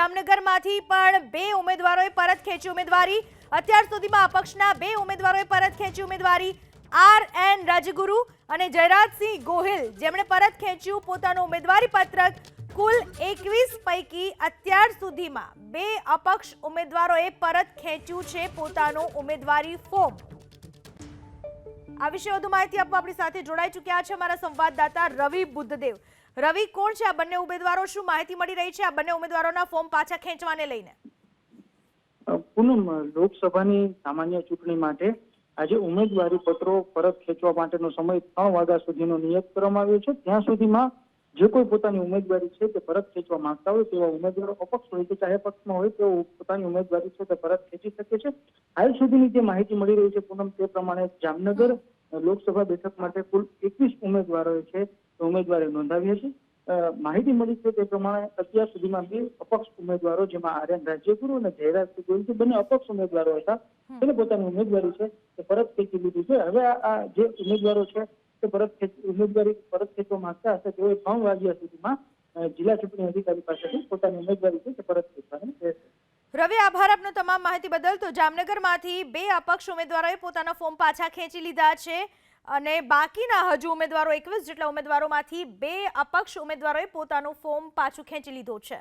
જામનગરમાંથી પણ બે ઉમેદવારોએ પરત ખેંચી ઉમેદવારી. અત્યાર સુધીમાં અપક્ષના બે ઉમેદવારોએ પરત ખેંચી ઉમેદવારી. આર એન રાજગુરુ અને જયરાજસિંહ ગોહિલ, જેમણે પરત ખેંચ્યું પોતાનું ઉમેદવારી પત્રક કુલ એકવીસ પૈકી અત્યાર સુધીમાં બે અપક્ષ ઉમેદવારોએ પરત ખેંચ્યું છે પોતાનું ઉમેદવારી ફોર્મ. આ વિશે વધુ માહિતી આપવા આપણી સાથે જોડાઈ ચૂક્યા છે અમારા સંવાદદાતા રવિ બુદ્ધદેવ. રવિ, કોણ છે આ બંને ઉમેદવારો? શું માહિતી મળી રહી છે આ બંને ઉમેદવારોના ફોર્મ પાછા ખેંચવાને લઈને? પૂનમ, લોકસભાની સામાન્ય ચૂંટણી માટે આજે ઉમેદવારી પત્રો પરત ખેંચવા માટેનો સમય ત્રણ વાગ્યા સુધીનો નિયત કરવામાં આવ્યો છે. ત્યાં સુધીમાં જે કોઈ પોતાની ઉમેદવારી છે તે પરત ખેંચવા માંગતા હોય તેવા ઉમેદવારો અપક્ષ હોય કે ચાહે પક્ષમાં હોય તેઓ પોતાની ઉમેદવારી છે તે પરત ખેંચી શકે છે. હાલ સુધીની જે માહિતી મળી રહી છે પૂનમ, તે પ્રમાણે જામનગર લોકસભા બેઠક માટે કુલ એકવીસ ઉમેદવારોએ છે ઉમેદવારી નોંધાવી હતી માહિતી મળી છે તે પ્રમાણે અત્યાર સુધીમાં બે અપક્ષ ઉમેદવારો જેમાં આર્યન રાજ્યગુરુ અને જયરાજ ગોહિલ બંને અપક્ષ ઉમેદવારો હતા. તેને પોતાની ઉમેદવારી છે તે પરત ખેંચી લીધી છે. હવે આ આ જે ઉમેદવારો છે તે પરત ઉમેદવારી પરત ખેંચવા માંગતા હશે તેઓએ ત્રણ વાગ્યા સુધીમાં જિલ્લા ચૂંટણી અધિકારી પાસેથી પોતાની ઉમેદવારી છે તે પરત ખેંચવાની રહેશે. રવિ, આભાર આપનો તમામ માહિતી બદલ. તો જામનગરમાંથી બે અપક્ષ ઉમેદવારોએ પોતાના ફોર્મ પાછા ખેંચી લીધા છે અને બાકીના હજુ ઉમેદવારો એકવીસ જેટલા ઉમેદવારોમાંથી બે અપક્ષ ઉમેદવારોએ પોતાનું ફોર્મ પાછું ખેંચી લીધું છે.